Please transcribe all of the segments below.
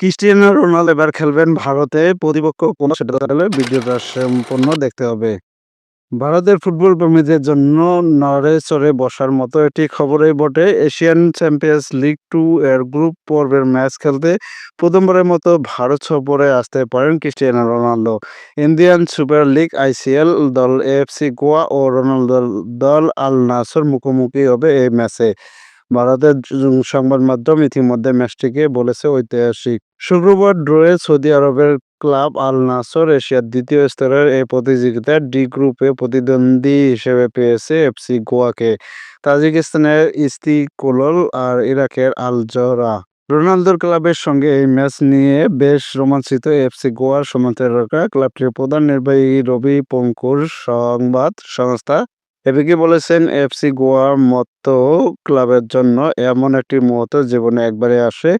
Cristiano Ronaldo এবার খেলবেন ভারতে। প্রতিপক্ষ কোন সেটা জানলে ভিডিওটা সম্পূর্ণ দেখতে হবে। ভারতের ফুটবল প্রেমীদের জন্য নড়ে-চড়ে বসার মতো একটি খবরই বটে। এশিয়ান চ্যাম্পিয়ন্স লিগ টু এর গ্রুপ পর্বের ম্যাচ খেলতে প্রথমবারের মতো ভারত সফরে আসতে পারেন Cristiano Ronaldo. Indian Super League, ICL দল, এএফসি, গোয়া ও রোনালদোর দল আল নাসর মুখোমুখি হবে এই ম্যাচে। ভারতের সংবাদ মাধ্যম ইতিমধ্যে ম্যাচটিকে বলেছে ঐতিহাসিক। শুক্রবার ড্রয়ে সৌদি আরবের ক্লাব আল নাসর এশিয়ার দ্বিতীয় স্তরের এই প্রতিযোগিতার ডি গ্রুপে প্রতিদ্বন্দ্বী হিসেবে পেয়েছে এফসি গোয়াকে। তাজিকিস্তানের ইস্তিক্লল আর ইরাকের আল জহরা। রোনালদোর ক্লাবের সঙ্গে এই ম্যাচ নিয়ে বেশ রোমাঞ্চিত এফসি গোয়ার সমর্থকেরা। ক্লাবটির প্রধান নির্বাহী রবি পঙ্কুর সংবাদ সংস্থা এপিকে বলেছেন, এফসি গোয়ার মতো ক্লাবের জন্য এমন একটি মুহূর্ত জীবনে একবারে আসে।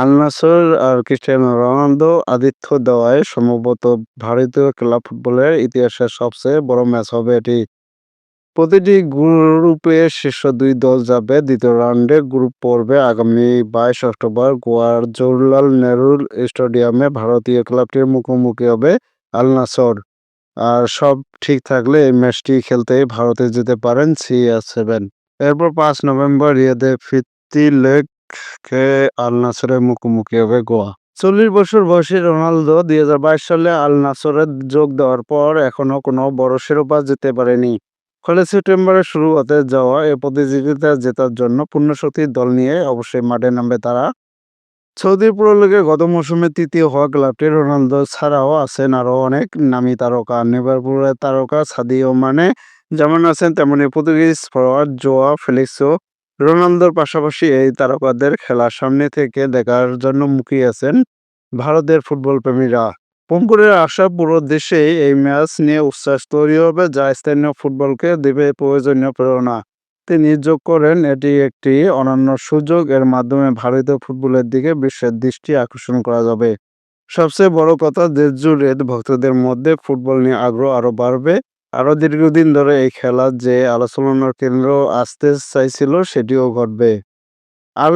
আলনাসর আর ক্রিস্টিয়ানো রোনালদো আতিথ্য দেওয়ায় সম্ভবত ভারতীয় ক্লাব ফুটবলের ইতিহাসের সবচেয়ে বড় ম্যাচ হবে এটি। প্রতিটি গ্রুপে শীর্ষ দুই দল যাবে দ্বিতীয় রাউন্ডে। গ্রুপ পর্বে আগামী বাইশ অক্টোবর গোয়ার জওহরলাল নেহরু স্টেডিয়ামে ভারতীয় ক্লাবটির মুখোমুখি হবে আল নাসর। আর সব ঠিক থাকলে এই ম্যাচটি খেলতে ভারতে যেতে পারেন সিআর-সেভেন। এরপর পাঁচ নভেম্বর রিয়াদে ফিরতি কে আল নাসরের মুখোমুখি হবে গোয়া। চল্লিশ বছর বয়সী রোনালদো দুই হাজার বাইশ সালে আল নাসরে যোগ দেওয়ার পর এখনও কোনো বড় শিরোপা জিততে পারেনি। ফলে সেপ্টেম্বরে শুরু হতে যাওয়া এ প্রতিযোগিতা জেতার জন্য পূর্ণশক্তির দল নিয়ে অবশ্যই মাঠে নামবে তারা। সৌদি প্রো গত মৌসুমে তৃতীয় হওয়া ক্লাবটি রোনালদো ছাড়াও আছেন আরও অনেক নামি তারকা। লিভারপুলের তারকা সাদিও মানে যেমন আছেন তেমনি পর্তুগিজ ফরোয়ার্ড জোয়া ফেলিক্সও রোনালদোর পাশাপাশি এই তারকাদের খেলা সামনে থেকে দেখার জন্য মুখিয়ে আছেন ভারতের ফুটবল প্রেমীরা। পঙ্কুরের আশা পুরো দেশেই এই ম্যাচ নিয়ে উচ্ছ্বাস তৈরি হবে, যা স্থানীয় ফুটবলকে দেবে প্রয়োজনীয় প্রেরণা। তিনি যোগ করেন, এটি একটি অনন্য সুযোগ। এর মাধ্যমে ভারতীয় ফুটবলের দিকে বিশ্বের দৃষ্টি আকর্ষণ করা যাবে। সবচেয়ে বড় কথা, দেশজুড়ে ভক্তদের মধ্যে ফুটবল নিয়ে আগ্রহ আরও বাড়বে। আরও দীর্ঘদিন ধরে এই খেলা যে আলোচনার কেন্দ্র আসতে চাইছিল সেটিও ঘটবে। আল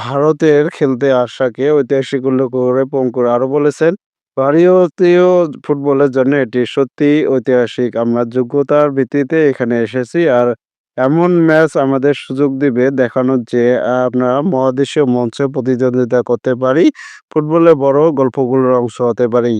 ভারতের খেলতে আসাকে ঐতিহাসিক উল্লেখ করে পঙ্কুর আরও বলেছেন, ভারতীয় ফুটবলের জন্য এটি সত্যি ঐতিহাসিক। আমরা যোগ্যতার ভিত্তিতে এখানে এসেছি আর এমন ম্যাচ আমাদের সুযোগ দিবে দেখানোর যে আমরা মহাদেশীয় মঞ্চে প্রতিদ্বন্দ্বিতা করতে পারি, ফুটবলে বড় গল্পগুলোর অংশ হতে পারি।